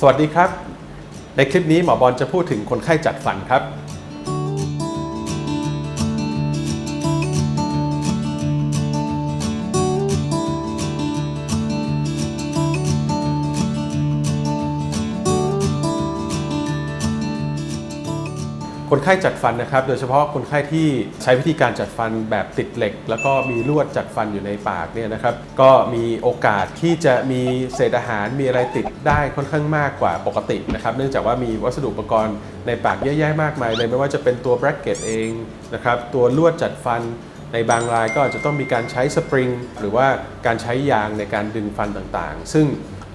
สวัสดีครับ ในคลิปนี้หมอบอลจะพูดถึงคนไข้จัดฟันครับ คนไข้จัดฟันนะครับ โดยเฉพาะคนไข้ที่ใช้วิธีการจัดฟันแบบติดเหล็ก แล้วก็มีลวดจัดฟันอยู่ในปากเนี่ยนะครับ ก็มีโอกาสที่จะมีเศษอาหารมีอะไรติดได้ค่อนข้างมากกว่าปกตินะครับ เนื่องจากว่ามีวัสดุอุปกรณ์ในปากเยอะแยะมากมายเลยไม่ว่าจะเป็นตัวแบรกเกตเองนะครับ ตัวลวดจัดฟันในบางรายก็อาจจะต้องมีการใช้สปริงหรือว่าการใช้ยางในการดึงฟันต่างๆ ซึ่ง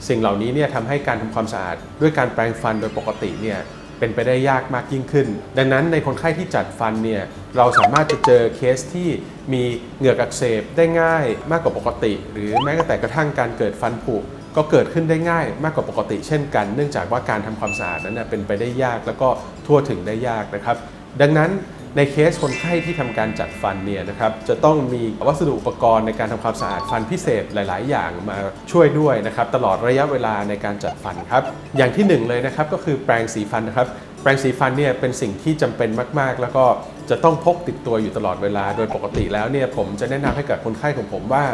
สิ่งเหล่านี้เนี่ยทำให้การทำความสะอาดด้วยการแปรงฟันโดยปกติเนี่ย เป็นไปได้ยากมากยิ่งขึ้น ดังนั้นในคนไข้ที่จัดฟันเนี่ยเราสามารถจะเจอเคสที่มีเหงือกอักเสบได้ง่ายมากกว่าปกติ หรือแม้แต่กระทั่งการเกิดฟันผุก็เกิดขึ้นได้ง่ายมากกว่าปกติเช่นกัน เนื่องจากว่าการทำความสะอาดนั้นเป็นไปได้ยากแล้วก็ทั่วถึงได้ยากนะครับ ดังนั้น ในเคสคนไข้ที่ทำการจัดฟันเนี่ยนะครับจะต้องมีวัสดุอุปกรณ์ในการทำความสะอาดฟันพิเศษหลาย ๆ อย่างมาช่วยด้วยนะครับตลอดระยะเวลาในการจัดฟันครับ อย่างที่หนึ่งเลยนะครับก็คือแปรงสีฟันนะครับแปรงสีฟันเนี่ยเป็นสิ่งที่จำเป็นมาก ๆ แล้วก็จะต้องพกติดตัวอยู่ตลอดเวลา โดยปกติแล้วเนี่ยผมจะแนะนำให้กับคนไข้ของผมว่า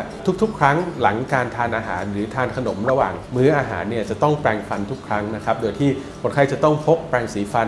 ทุก ๆ ครั้งหลังการทานอาหารหรือทานขนมระหว่าง มื้ออาหารเนี่ยจะต้องแปรงฟันทุกครั้งนะครับโดยที่คนไข้จะต้องพกแปรงสีฟัน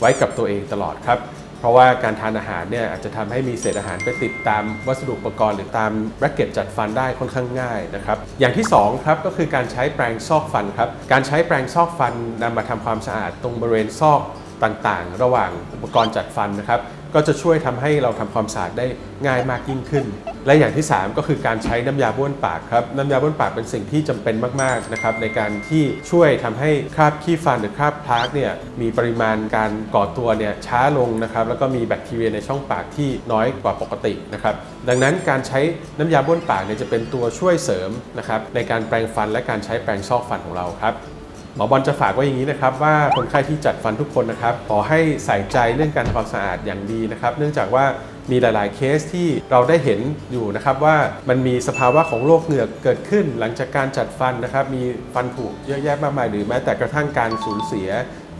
ไว้กับตัวเองตลอดครับ เพราะว่าการทานอาหารเนี่ยอาจจะทำให้มีเศษอาหารไปติดตามวัสดุอุปกรณ์ หรือตามแร็กเก็ตจัดฟันได้ค่อนข้างง่ายนะครับอย่างที่2ครับก็คือการใช้แปรงซอกฟันครับการใช้แปรงซอกฟันนำมาทำความสะอาดตรงบริเวณซอก ต่างๆ ระหว่างอุปกรณ์จัดฟันนะครับ ก็จะช่วยทำให้เราทำความสะอาดได้ง่ายมากยิ่งขึ้น และอย่างที่ 3 ก็คือการใช้น้ำยาบ้วนปากครับน้ำยาบ้วนปากเป็นสิ่งที่จำเป็นมากๆนะครับในการที่ช่วยทำให้คราบขี้ฟันหรือคราบพลาร์กเนี่ยมีปริมาณการก่อตัวเนี่ยช้าลงนะครับแล้วก็มีแบคทีเรียในช่องปากที่น้อยกว่าปกตินะครับดังนั้นการใช้น้ำยาบ้วนปากเนี่ยจะเป็นตัวช่วยเสริมนะครับในการแปรงฟันและการใช้แปรงซอกฟันของเราครับ หมอบอลจะฝากไว้อย่างนี้นะครับว่าคนไข้ที่จัดฟันทุกคนนะครับขอให้ใส่ใจเรื่องการทำความสะอาดอย่างดีนะครับ เนื่องจากว่ามีหลาย ๆ เคสที่เราได้เห็นอยู่นะครับว่ามันมีสภาวะของโรคเหงือกเกิดขึ้น หลังจากการจัดฟันนะครับ มีฟันผุเยอะแยะมากมายหรือแม้แต่กระทั่งการสูญเสีย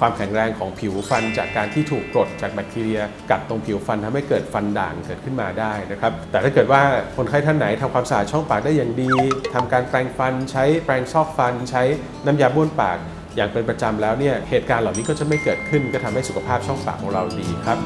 ความแข็งแรงของผิวฟันจากการที่ถูกกรดจากแบคทีเรีย กัดตรงผิวฟันทำให้เกิดฟันด่างเกิดขึ้นมาได้นะครับแต่ถ้าเกิดว่าคนไข้ท่านไหนทำความสะอาดช่องปากได้อย่างดีทำการแปรงฟัน ใช้แปรงซอกฟัน ใช้น้ำยาบ้วนปากอย่างเป็นประจำแล้วเนี่ยเหตุการณ์เหล่านี้ก็จะไม่เกิดขึ้นก็ทำให้สุขภาพช่องปากของเราดีครับ